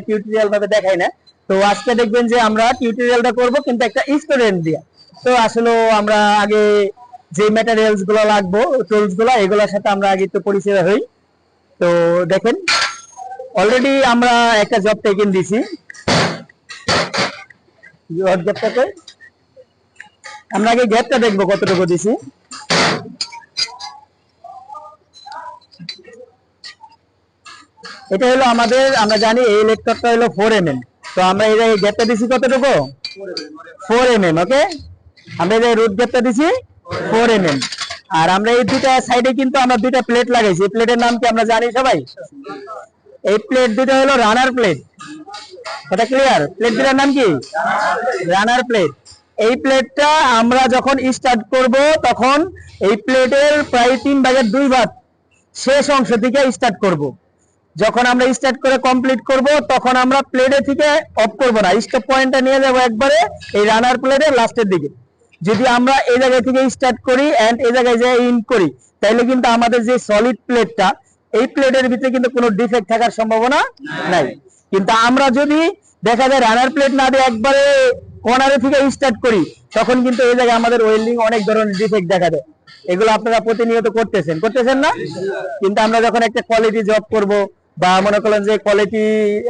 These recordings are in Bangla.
টিউটোরিয়াল ভাবে দেখাই তো আজকে দেখবেন যে আমরা টিউটোরিয়ালটা করব কিন্তু একটা স্টুডেন্ট দিয়ে। তো আসলে আমরা আগে যে ম্যাটেরিয়ালসগুলো লাগবো টুলসগুলো, এগুলোর সাথে আমরা আগে একটু পরিচয় হই। তো দেখেন। অলরেডি আমরা একটা জব টেকেন দিছি। জব গ্যাপটাতে আমরা আগে গ্যাপটা দেখব কতটুকু দিছি। এটা হলো আমাদের, আমরা জানি এই লেকচারটা হলো ফোর এম তো আমরা এই গ্যাপটা দিছি কতটুকু? ফোর এম ওকে আমরা এই রুট গ্যাপটা দিছি ফোর এম আর আমরা এই দুটা সাইডে কিন্তু আমরা দুইটা প্লেট লাগাইছি। প্লেটের নাম কি আমরা জানি সবাই? এই প্লেট দুটো হলো রানার প্লেট এটা ক্লিয়ার প্লেট দুটার নাম কি? রানার প্লেট এই প্লেটটা আমরা যখন স্টার্ট করব, তখন এই প্লেটের প্রায় তিন ভাগের দুই ভাগ শেষ অংশ থেকে স্টার্ট করব। যখন আমরা স্টার্ট করে কমপ্লিট করব, তখন আমরা প্লেটে থেকে অফ করব না। স্টপ পয়েন্টটা নিয়ে যাব একবারে এই রানার প্লেটের লাস্টের দিকে। যদি আমরা এই জায়গা থেকে স্টার্ট করি এন্ড এই জায়গায় যে ইন করি তাহলে কিন্তু আমাদের যে সলিড প্লেটটা এই প্লেটের ভিতরে কিন্তু কোনো ডিফেক্ট থাকার সম্ভাবনা নাই। কিন্তু আমরা যদি দেখা যায় রানার প্লেট না দিয়ে একবারে কর্নারে থেকে স্টার্ট করি, তখন কিন্তু এই জায়গায় আমাদের ওয়েল্ডিং অনেক ধরনের ডিফেক্ট দেখা দেয়। এগুলো আপনারা প্রতিনিয়ত করতেছেন। করতেছেন না? কিন্তু আমরা যখন একটা কোয়ালিটি জব করব বা মনে করেন যে কোয়ালিটি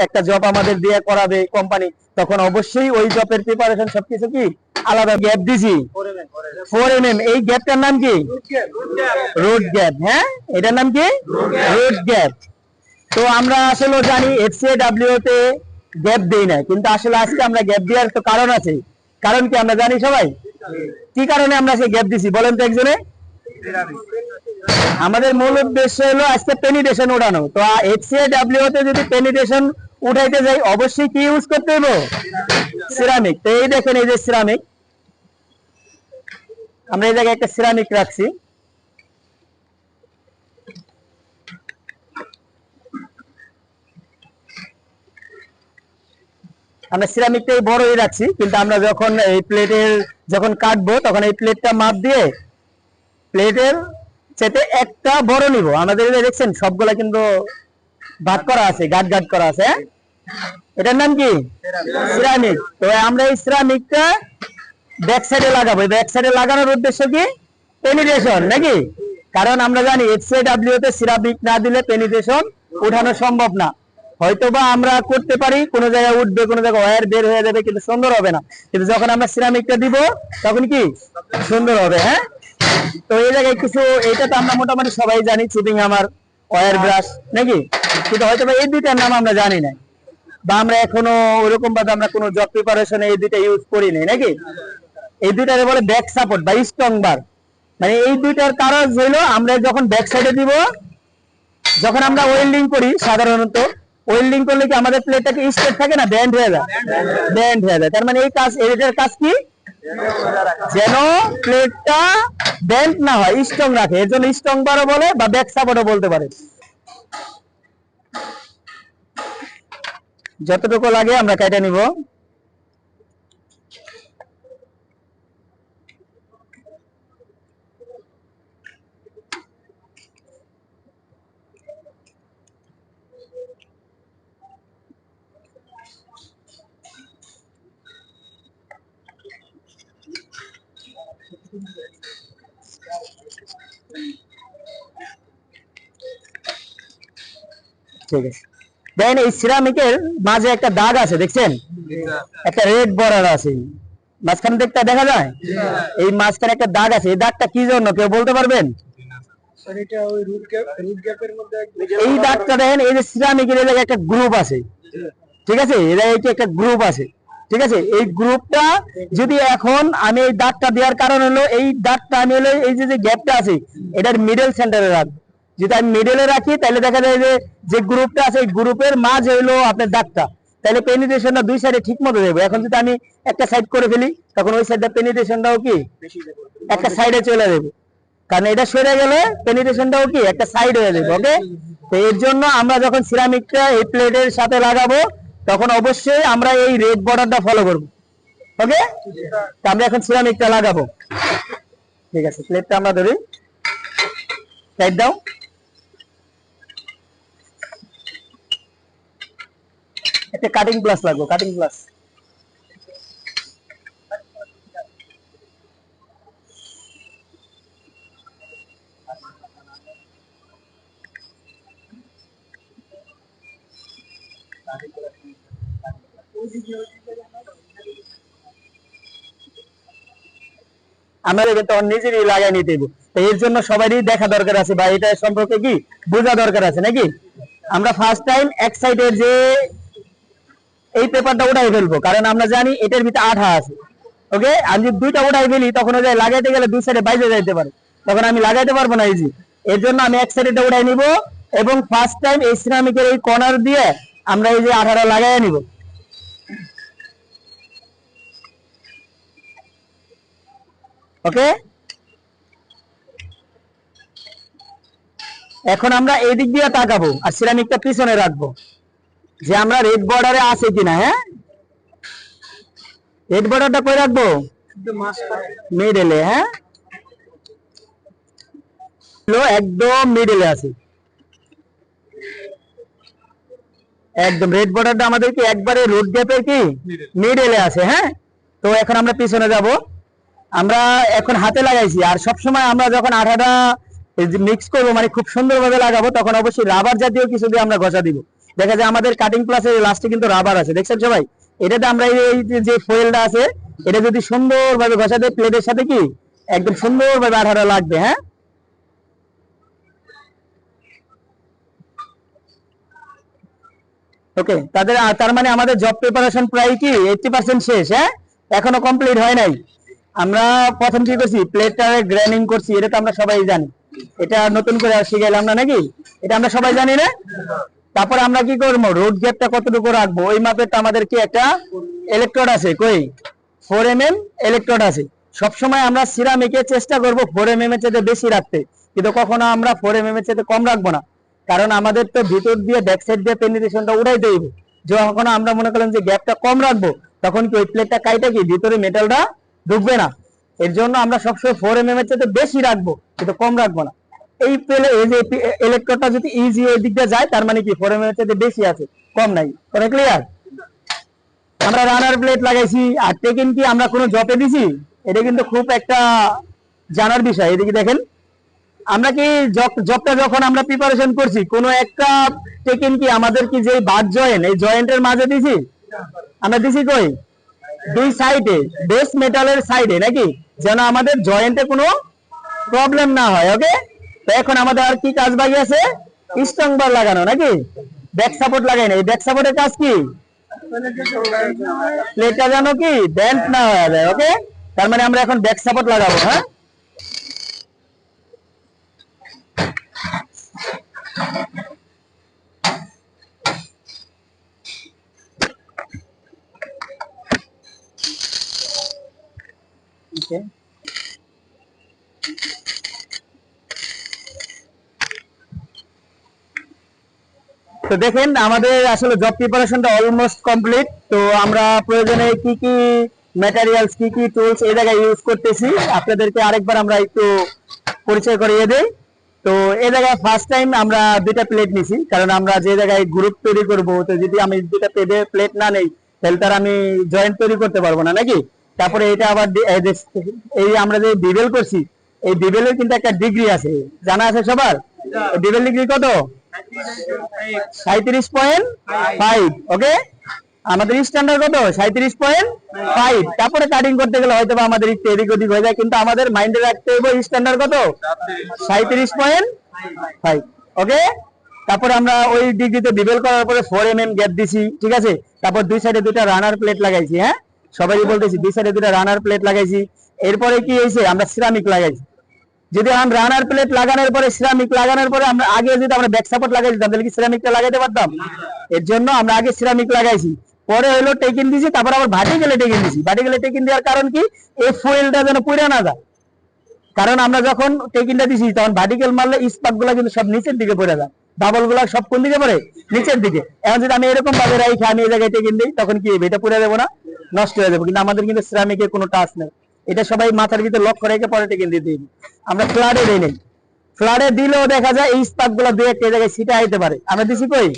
একটা জব আমাদের দিয়ে করাবে কোম্পানি তখন অবশ্যই ওই জবের প্রিপারেশন সবকিছু কি আলাদা গ্যাপ দিছি। ফোর এম এম এই গ্যাপটার নাম কি? রোড গ্যাপ হ্যাঁ? এটার নাম কি? রোড গ্যাপ তো আমরা আসলে জানি এফসিএ ডাব্লিউ তে গ্যাপ দেই না, কিন্তু আসলে আজকে আমরা গ্যাপ দেওয়ার তো কারণ আছে। কারণ কি আমরা জানি সবাই? কি কারণে আমরা সেই গ্যাপ দিছি, বলেন তো একজনে? আমাদের মূল উদ্দেশ্য হলো আজকে পেনিটেশন উঠানো তো এফসিএ ডাব্লিউ তে যদি পেনিটেশন উঠাইতে যাই, অবশ্যই কি ইউজ করতে হবে সিরামিক তো এই দেখেন, এই যে সিরামিক আমরা এই জায়গায় একটা সিরামিক রাখছি। আমরা সিরামিকটাই বড়ই রাখছি, কিন্তু আমরা যখন এই প্লেটের যখন কাটবো, তখন এই প্লেটটা মাপ দিয়ে প্লেটের চেতে একটা বড় নিব। আমাদের এই দেখছেন, সবগুলা কিন্তু ভাগ করা আছে, গাট গাট করা আছে হ্যাঁ? এটার নাম কি? সিরামিক। তো আমরা এই সিরামিকটা ব্যাক সাইডে লাগাবো। ব্যাক সাইডে লাগানোর উদ্দেশ্য কি? পেনিটেশন নাকি? কারণ আমরা জানি এফসিআই ডাব্লিউ তে সিরামিক না দিলে পেনিটেশন উঠানো সম্ভব না। হয়তোবা আমরা করতে পারি, কোন জায়গায় উঠবে, কোন জায়গায় ওয়্যার বের হয়ে যাবে, কিন্তু সুন্দর হবে না। কিন্তু যখন আমরা সিরামিকটা দিব, তখন কি? সুন্দর হবে হ্যাঁ? তো এই জায়গায় কিছু এটা তো আমরা মোটামুটি সবাই জানি চিপিং আমার ব্রাশ নাকি? কিন্তু হয়তো এই দুইটার নাম আমরা জানি না বা আমরা এখনও ওরকম ভাবে আমরা কোনো জব প্রিপারেশনে এই দুইটা ইউজ করি নাই নাকি? এই দুইটারে বলে ব্যাক সাপোর্ট বা স্ট্রং বার মানে এই দুইটার কারণ হইল আমরা যখন ব্যাক সাইডে দিব যখন আমরা ওয়েল্ডিং করি সাধারণত ওয়েল্ডিং করলে কি আমাদের প্লেটটা কি স্ট্রেট থাকে না? ব্যান্ড হয়ে যায়। ব্যান্ড হয়ে যায়। তার মানে এই কাজ এটার কাজ কি? যেন প্লেটটা ব্যান্ড না হয় স্ট্রং রাখে। এর জন্য স্ট্রং বারো বলে বা ব্যাক সাপোর্টও বলতে পারে। যতটুকু লাগে আমরা কেটে নিব। ঠিক আছে। দেখেন এই সিরামিকের মাঝে একটা দাগ আছে দেখছেন? একটা রেড বর্ডার আছে। মাঝখানে দেখতে দেখা যায়? এই মাঝখানে একটা দাগ আছে। এই দাগটা কি জন্য কেউ বলতে পারবেন? এই দাগটা দেখেন এই যে সিরামিকের এই একটা গ্রুপ আছে। ঠিক আছে? এই জায়গায় একটা গ্রুপ আছে। ঠিক আছে? এই গ্রুপটা যদি এখন আমি এই দাগটা দেওয়ার কারণ হলো এই দাগটা আমি হলো এই যে যে গ্যাপটা আছে এটার মিডল সেন্টারে রাখব। যদি আমি মিডলে রাখি তাহলে দেখা যায় যে যে গ্রুপটা আছে এই গ্রুপের মাঝ হইল আপনার দাগটা। তাহলে পেনিটেশনটা দুই সাইডে ঠিক মতো দেবো। এখন যদি আমি একটা সাইড করে ফেলি তখন ওই সাইডটা পেনিটেশনটাও কি? একটা সাইডে চলে যাবে। কারণ এটা সরে গেলে পেনিট্রেশনটাও কি? একটা সাইড হয়ে যাবে ওকে তো এর জন্য আমরা যখন সিরামিকটা এই প্লেটের সাথে লাগাবো তখন অবশ্যই আমরা এই রেড বর্ডারটা ফলো করব ওকে তো আমরা এখন সিরামিকটা লাগাবো। ঠিক আছে প্লেটটা আমরা ধরি। সাইড দাও। একটা কাটিং প্লাস লাগবে কাটিং প্লাস আমাদের কিন্তু নিজেরই লাগাই নিতে তো এর জন্য সবারই দেখা দরকার আছে, বা এটা সম্পর্কে কি? বোঝা দরকার আছে, নাকি? আমরা ফার্স্ট টাইম এক সাইডের যে এই পেপারটা উঠাই ফেলব, কারণ আমরা জানি এটার ভিতরে আঠা আছে। ওকে আমি যদি দুইটা উঠাই ফেলি, তখন ওই লাগাইতে গেলে দুই সাইডে বাইরে যাইতে পারে। তখন আমি লাগাইতে পারব না ইজি এর জন্য আমি এক সাইডে উঠাই নিব এবং ফার্স্ট টাইম এই সিরামিকের এই কর্নার দিয়ে আমরা এই যে আঠাটা লাগাই নিব। ওকে এখন আমরা এই দিক দিয়ে তাকাবো আর সিরামিকটা পিছনে রাখব। যে আমরা রেড বর্ডারে আছে কিনা হ্যাঁ? রেড বর্ডারটা কই রাখব? মিডলে হ্যাঁ? একদম মিডলে আছে। একদম রেড বর্ডারটা আমাদের কি একবারে রোড গ্যাপের কি? মিডলে আছে হ্যাঁ? তো এখন আমরা পিছনে যাব। আমরা এখন হাতে লাগাইছি, আর সব সময় আমরা যখন আঠাটা মিক্স করব মানে খুব সুন্দরভাবে লাগাবো, তখন অবশ্যই রাবার জাতীয় কিছু দিয়ে আমরা ঘষা দিব। দেখা যায় আমাদের কাটিং প্লাসের লাস্টে কিন্তু রাবার আছে। দেখছেন সবাই? এটাতে আমরা এই যে ফয়েলটা আছে, এটা যদি সুন্দরভাবে ঘষা দেয় প্লেটের সাথে কি? একদম সুন্দরভাবে আঠাটা লাগবে হ্যাঁ? ওকে তাদের তার মানে আমাদের জব প্রিপারেশন প্রায় কি? এইটটি পার্সেন্ট শেষ হ্যাঁ? এখনও কমপ্লিট হয় নাই। আমরা প্রথম কি করছি? প্লেটটা গ্রাইন্ডিং করছি, এটা তো আমরা সবাই জানি। এটা নতুন করে শিখাইলাম না নাকি? এটা আমরা সবাই জানি না? তারপর আমরা কি করব? রোড গ্যাপটা কতটুকু রাখব? ওই মাপের তো আমাদের কি একটা ইলেকট্রোড আছে, কই? ফোর এম এম ইলেকট্রোড আছে। সবসময় আমরা সিরামিকে চেষ্টা করব ফোর এম এম এর চাইতে বেশি রাখতে। কিন্তু কখনো আমরা ফোর এম এম এর চাইতে কম রাখব না। কারণ আমাদের তো ভিতর দিয়ে ব্যাক সাইড দিয়ে পেনিট্রেশনটা উঠাই দেব যখন আমরা মনে করলাম যে গ্যাপটা কম রাখব, তখন কি ওই প্লেটটা কাইটা কি? ভিতরে মেটালটা ঢুকবে না। এর জন্য আমরা সবসময় ফোর এম এম এর চাইতে বেশি রাখব, কিন্তু কম রাখব না। এই পেলে এই যে ইলেকট্রোডটা যদি ইজি ওই দিক দিয়ে যায়, তার মানে কি? ফোর এম এর চাইতে বেশি আছে, কম নাই। কথা ক্লিয়ার আমরা রানার প্লেট লাগাইছি, আর টেকেন কি আমরা কোনো জপে দিছি? এটা কিন্তু খুব একটা জানার বিষয়। এদিকে দেখেন, আমরা কি জব- জবটা যখন আমরা প্রিপারেশন করছি, কোনো একটা টেকেন কি আমাদের কি যে বাদ জয়েন্ট এই জয়েন্টের মাঝে দিছি? আমরা দিছি কই? দুই সাইডে বেস মেটালের সাইডে নাকি? যেন আমাদের জয়েন্টে কোনো প্রবলেম না হয় ওকে তো এখন আমাদের আর কি কাজ বাকি আছে? স্ট্রং বার লাগানো নাকি? ব্যাক সাপোর্ট লাগাই না ব্যাক সাপোর্টের কাজ কি? প্লেটটা যেন কি? ব্যান্ড না হয়ে যায়, ওকে? তার মানে আমরা এখন ব্যাক সাপোর্ট লাগাবো হ্যাঁ? Okay. তো দেখেন আমাদের আসলে জব প্রিপারেশনটা অলমোস্ট কমপ্লিট তো আমরা প্রয়োজনে কি কি ম্যাটেরিয়ালস কি কি টুলস এই জায়গায় ইউজ করতেছি আপনাদেরকে আরেকবার আমরা একটু পরিচয় করিয়ে দেই। তো এই জায়গায় ফার্স্ট টাইম আমরা দুইটা প্লেট নিছি কারণ আমরা যে জায়গায় গ্রুপ তৈরি করব তো যদি আমি দুইটা প্লেট না নেই তাহলে তার আমি জয়েন্ট তৈরি করতে পারব না নাকি? তারপরে এটা আবার এই আমরা যে বিবেল করছি এই বিবেলের কিন্তু একটা ডিগ্রি আছে। জানা আছে সবার? ডিবেল ডিগ্রি কত? সাঁত্রিশ পয়েন্ট ফাইভ ওকে আমাদের স্ট্যান্ডার্ড কত? সাঁত্রিশ পয়েন্ট ফাইভ তারপরে কাটিং করতে গেলে হয়তো আমাদের একটু এদিক ওদিক হয়ে যায়, কিন্তু আমাদের মাইন্ডে রাখতে হবে স্ট্যান্ডার্ড কত? সাঁত্রিশ পয়েন্ট ফাইভ ওকে তারপরে আমরা ওই ডিগ্রিতে বিবেল করার পরে ফোর এম এম গ্যাপ দিছি, ঠিক আছে? তারপর দুই সাইডে দুইটা রানার প্লেট লাগাইছি হ্যাঁ? সবাই বলতেছি, দুই সাইডে দুইটা রানার প্লেট লাগাইছি। এরপরে কি হয়েছে? আমরা সিরামিক লাগাইছি। যদি আমরা রানার প্লেট লাগানোর পরে সিরামিক লাগানোর পরে আমরা আগে যদি আমরা ব্যাক সাপোর্ট লাগাই দিতাম, তাহলে কি সিরামিকটা লাগাইতে পারতাম? এর জন্য আমরা আগে সিরামিক লাগাইছি। পরে হলো টেকিন দিছি, তারপর আবার ভাটি গেলে টেকিন দিছি। ভাটি গেলে টেকিন দেওয়ার কারণ কি? এই ফুয়েলটা যেন পুড়ে না যায়। কারণ আমরা যখন টেকিংটা দিছি, তখন ভার্টিক্যাল মারলে স্পার্কগুলা কিন্তু সব নিচের দিকে পড়ে যায়। ডাবলগুলা সব কোন দিকে পড়ে? নিচের দিকে। এখন যদি আমি এরকম ভাবে রাখি আমি এই জায়গায় টেকিং দিই, তখন কি? এটা পুড়ে দেবো না, নষ্ট হয়ে যাবে। কিন্তু আমাদের কিন্তু সিরামিকের কোনো টাচ নেই। এটা সবাই মাথার ভিতরে লক্ষ্য রেখে পরে টেকিং দিতে আমরা ফ্লাডে দিই নেই। ফ্লাডে দিলেও দেখা যায় এই স্পার্কগুলা দু একটা জায়গায় ছিটে আইতে পারে। আমরা দিছি কই?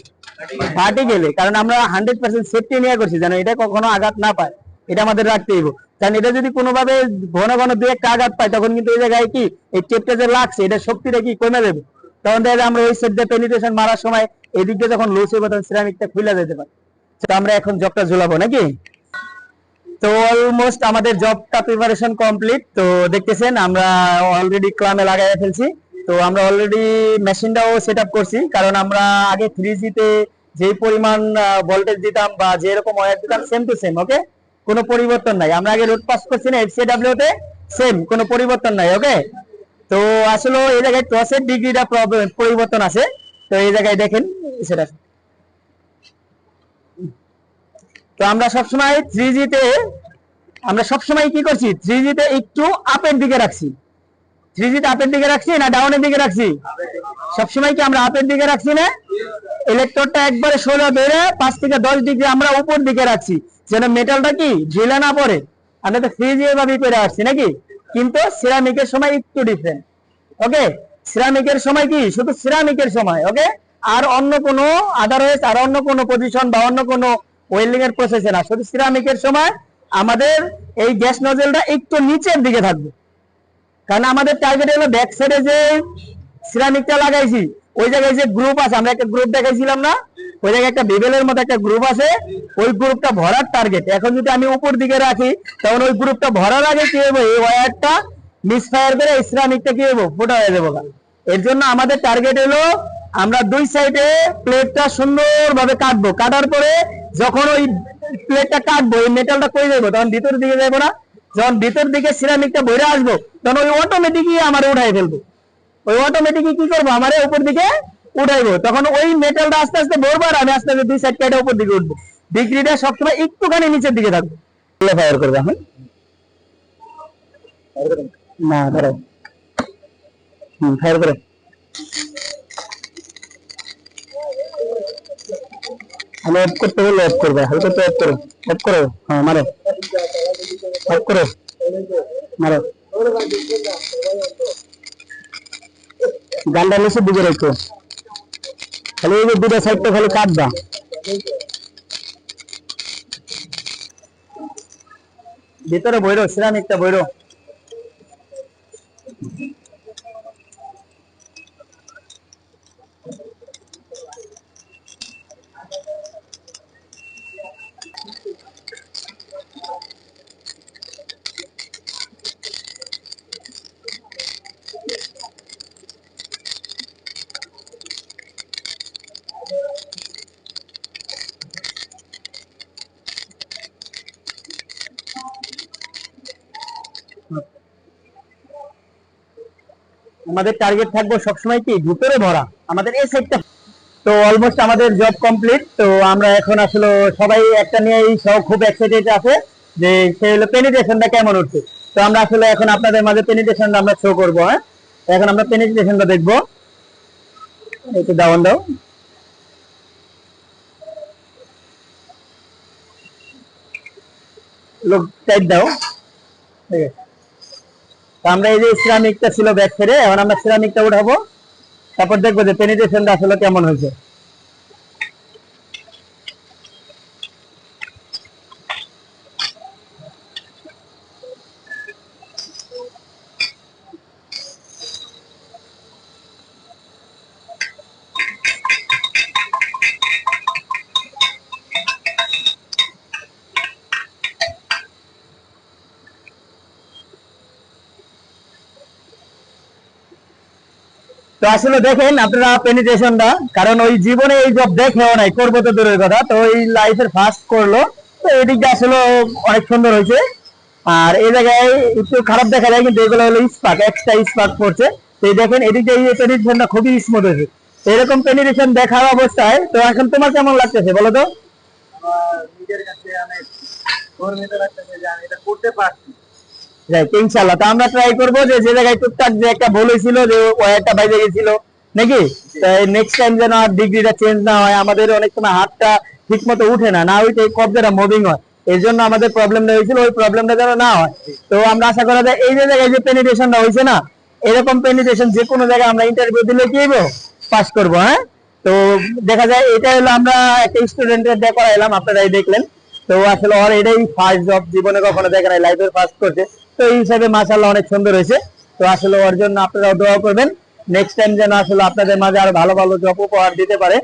ফাটে গেলে। কারণ আমরা হান্ড্রেড পার্সেন্ট সেফটি নিয়ে করছি, যেন এটা কখনো আঘাত না পায়। এটা আমাদের রাখতে হইব। কারণ এটা যদি কোনোভাবে ঘন ঘন দু একটা আঘাত পায়, তখন কিন্তু এই জায়গায় কি এই টেপটা যে লাগছে, এটা শক্তিটা কি কমে যাবে? তখন দেখা আমরা ওই সেট দিয়ে পেনিটেশন মারার সময় এদিক যখন লুজ তখন সিরামিকটা খুলে যেতে পারে। তো আমরা এখন জবটা ঝুলাবো নাকি? তো অলমোস্ট আমাদের জবটা প্রিপারেশন কমপ্লিট তো দেখতেছেন, আমরা অলরেডি ক্লামে লাগাই ফেলছি। তো আমরা অলরেডি মেশিনটাও সেট করছি। কারণ আমরা আগে থ্রি তে যে পরিমাণ ভোল্টেজ দিতাম বা যে রকম ওয়্যার দিতাম সেম টু সেম ওকে কোনো পরিবর্তন নাই। আমরা আগে রোড পাস করছি না এফসিডাব্লিউ তে সেম কোনো পরিবর্তন নাই ওকে তো আসলে এই জায়গায় টসের ডিগ্রিটা প্রবলেম পরিবর্তন আছে। তো এই জায়গায় দেখেন, সেটা তো আমরা সবসময় থ্রি তে, আমরা সবসময় কি করছি? থ্রি তে একটু আপের দিকে রাখছি। থ্রি তে আপের দিকে রাখছি না ডাউনের দিকে রাখছি? সবসময় কি আমরা আপের দিকে রাখছি না? ইলেকট্রোডটা একবারে ষোলো বেড়ে পাঁচ থেকে দশ ডিগ্রি আমরা উপর দিকে রাখছি। যেন মেটালটা কি ঝিলে না পড়ে? আমরা তো ফ্রিজ এভাবেই পেরে আসছি নাকি? কিন্তু সিরামিকের সময় একটু ডিফারেন্ট ওকে সিরামিকের সময় কি? শুধু সিরামিকের সময় ওকে আর অন্য কোনো আদারওয়াইজ আর অন্য কোনো পজিশন বা অন্য কোনো ওয়েল্ডিং এর প্রসেসে না। শুধু সিরামিকের সময় আমাদের এই গ্যাস নজেলটা একটু নিচের দিকে থাকবে। কারণ আমাদের টার্গেট হলো ব্যাক সাইডে যে সিরামিকটা লাগাইছি, ওই জায়গায় যে গ্রুপ আছে, আমরা একটা গ্রুপ দেখাইছিলাম না? ওই জায়গায় একটা বিবেলের মতো একটা গ্রুপ আছে, ওই গ্রুপটা ভরার টার্গেট এখন যদি আমি উপর দিকে রাখি, তখন ওই গ্রুপটা ভরার আগে কি হবে এই ওয়্যারটা মিসফায়ার করে এই সিরামিকটা কি হবে ফোটা হয়ে যাব এর জন্য আমাদের টার্গেট হলো আমরা দুই সাইডে প্লেটটা সুন্দরভাবে কাটবো। কাটার পরে যখন ওই প্লেটটা কাটবো ওই মেটালটা কই যাব তখন ভিতর দিকে যাব না। যখন ভিতর দিকে সিরামিকটা ভরে আসব, তখন ওই অটোমেটিকই আমার উঠাই ফেলব। ওই অটোমেটিকই কি করব? আমার উপর দিকে উঠাইবো। তখন ওই মেটালটা আস্তে আস্তে ভরবো আর আমি আস্তে আস্তে দুই সাইড কেটে উপর দিকে উঠবো। ডিগ্রিটা সবসময় একটুখানি নিচের দিকে থাকব। ফায়ার করবে এখন? না ধরো হুম ফায়ার করো। আমি অফ করতে বললে অফ করবে। হালকা তো অফ করো। অফ করো? হ্যাঁ মারো। অফ করো? মারো। গানটা নিচে দিকে রেখো। খালি এই যে দুটা সাইডটা খালি কাটবা। ভিতরে বইরো, সিরামিকটা বইরো। আমাদের টার্গেট থাকবে সবসময় কি ভিতরে ভরা, আমাদের এই সাইডটা তো অলমোস্ট আমাদের জব কমপ্লিট তো আমরা এখন আসলে সবাই একটা নিয়ে সব খুব এক্সাইটেড আছে যে সে হলো পেনিট্রেশনটা কেমন উঠছে তো আমরা আসলে এখন আপনাদের মাঝে পেনিট্রেশনটা আমরা শো করব হ্যাঁ? এখন আমরা পেনিট্রেশনটা দেখব। একটু দাওয়ান দাও। লোক টাইট দাও। ঠিক আছে। আমরা এই যে সিরামিকটা ছিল ব্যাগ ফেরে এখন আমরা সিরামিকটা উঠাবো। তারপর দেখব যে পেনিটেশনটা আসলে কেমন হয়েছে। তো আসলে দেখেন আপনারা পেনিট্রেশনটা কারণ ওই জীবনে এই জব দেখেও নাই, করব তো দূরের কথা, তো এই লাইফের ফার্স্ট করল, তো এই দিকটা আসলে অনেক সুন্দর হয়েছে। আর এই জায়গায় একটু খারাপ দেখা যায়, কিন্তু এগুলো হলো স্পার্ক এক্সট্রা স্পার্ক পড়ছে। তো দেখেন এদিকে এই পেনিট্রেশনটা খুবই স্মুথ হয়েছে। এরকম পেনিট্রেশন দেখার অবস্থায়, তো এখন তোমার কেমন লাগতেছে বলো তো? নিজের কাছে করতে পারছি। রাইট জায়গায় আমরা ইন্টারভিউ দিলে কি করব হ্যাঁ? তো দেখা যায়, এটা আমরা একটা দেখলেন। তো আসলে ওর এটাই ফার্স্ট জব জীবনে কখনো দেখে নাই লাইফের ফার্স্ট করছে তো এই হিসাবে মাশাআল্লাহ অনেক সুন্দর হয়েছে। তো আসলে ওর জন্য আপনারাও দোয়া করবেন। নেক্সট টাইম যেন আসলে আপনাদের মাঝে আরও ভালো ভালো জব উপহার দিতে পারে।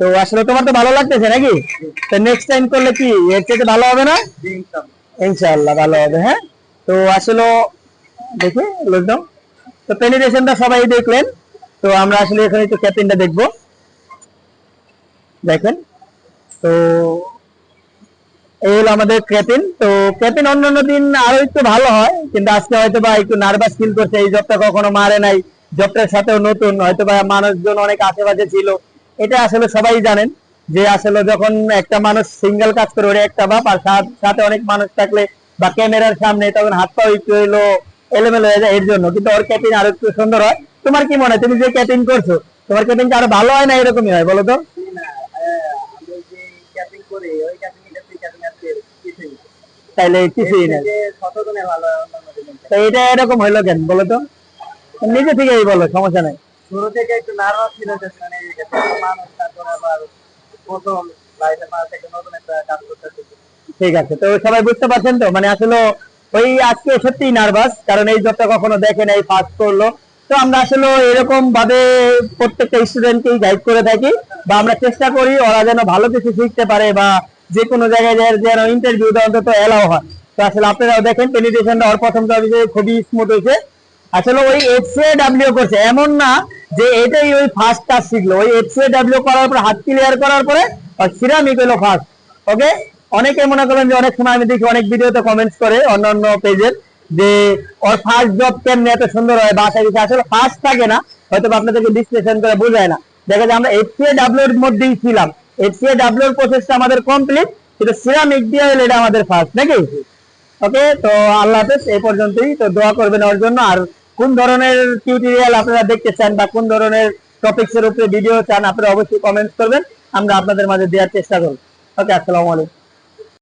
তো আসলে তোমার তো ভালো লাগতেছে নাকি? তো নেক্সট টাইম করলে কি, এর থেকে ভালো হবে না? ইনশাআল্লাহ ভালো হবে হ্যাঁ? তো আসলে দেখি লোকডাউন তো পেনিটেশনটা সবাই দেখলেন। তো আমরা আসলে এখানে একটু ক্যাপিনটা দেখব। দেখেন। তো আমাদের তো অন্যান্য দিন আরও একটু ভালো হয়, কিন্তু আজকে হয়তো বা একটু নার্ভাস ফিল করছে, এই জবটা কখনো মারে নাই জবটার সাথেও নতুন হয়তো বা মানুষজন অনেক আশেপাশে ছিল। এটা আসলে সবাই জানেন, যে আসলে যখন একটা মানুষ সিঙ্গেল কাজ করে, ওরে একটা বাপ, আর সাথে অনেক মানুষ থাকলে বা ক্যামেরার সামনে তখন হাত পা একটু হইল এলোমেলো হয়ে যায়, এর জন্য। কিন্তু ওর ক্যাপিং আরও একটু সুন্দর হয়। তোমার কি মনে হয়, তুমি যে ক্যাপিং করছ, তোমার ক্যাপিংটা আরও ভালো হয় না এরকমই হয়, বলো তো? তাইলে কিছুই না তো এটা এরকম হইল কেন বলো তো? নিজে থেকেই বলো সমস্যা নাই। শুরু থেকে একটু নার্ভাস ছিল মানে মানুষ তারপরে আবার প্রথম লাইফে পাওয়া থেকে নতুন একটা কাজ করতেছে। ঠিক আছে তো সবাই বুঝতে পারছেন তো? মানে আসলে ওই আজকে সত্যি নার্ভাস কারণ এই জবটা কখনো দেখে নাই ফার্স্ট করল। তো আমরা আসলে এরকম ভাবে প্রত্যেকটা স্টুডেন্টকেই গাইড করে থাকি বা আমরা চেষ্টা করি ওরা যেন ভালো কিছু শিখতে পারে বা যে কোনো জায়গায় যেন ইন্টারভিউ অন্তত এলাও হয়। তো আসলে আপনারাও দেখেন পেনিটেশনটা ওর প্রথম বিষয়ে খুবই স্মুথ হয়েছে। আসলে ওই এফসিএ ডাব্লিউ করছে, এমন না যে এটাই ওই ফার্স্ট কাজ শিখলো। ওই এফসিএ ডাব্লিউ করার পর হাত ক্লিয়ার করার পরে সিরামিক হলো ফার্স্ট ওকে অনেকে মনে করেন যে অনেক সময় আমি দেখি অনেক ভিডিওতে কমেন্টস করে অন্যান্য পেজের যে ওর ফার্স্ট জব কেমনি এত সুন্দর হয়, বাসায় গেছে আসলে ফার্স্ট থাকে না হয়তো আপনাদেরকে বিশ্লেষণ করে বোঝায় না। দেখা যায় আমরা এফসিএ ডাব্লিউ এর মধ্যেই ছিলাম। এফসিএ ডাব্লিউ এর প্রসেসটা আমাদের কমপ্লিট কিন্তু সিরামিক দিয়ে এটা আমাদের ফার্স্ট নাকি? ওকে তো আল্লাহ হাফেজ, এই পর্যন্তই। তো দোয়া করবেন ওর জন্য। আর কোন ধরনের টিউটোরিয়াল আপনারা দেখতে চান বা কোন ধরনের টপিকস এর উপরে ভিডিও চান, আপনারা অবশ্যই কমেন্টস করবেন। আমরা আপনাদের মাঝে দেওয়ার চেষ্টা করব। ওকে আসসালামু আলাইকুম।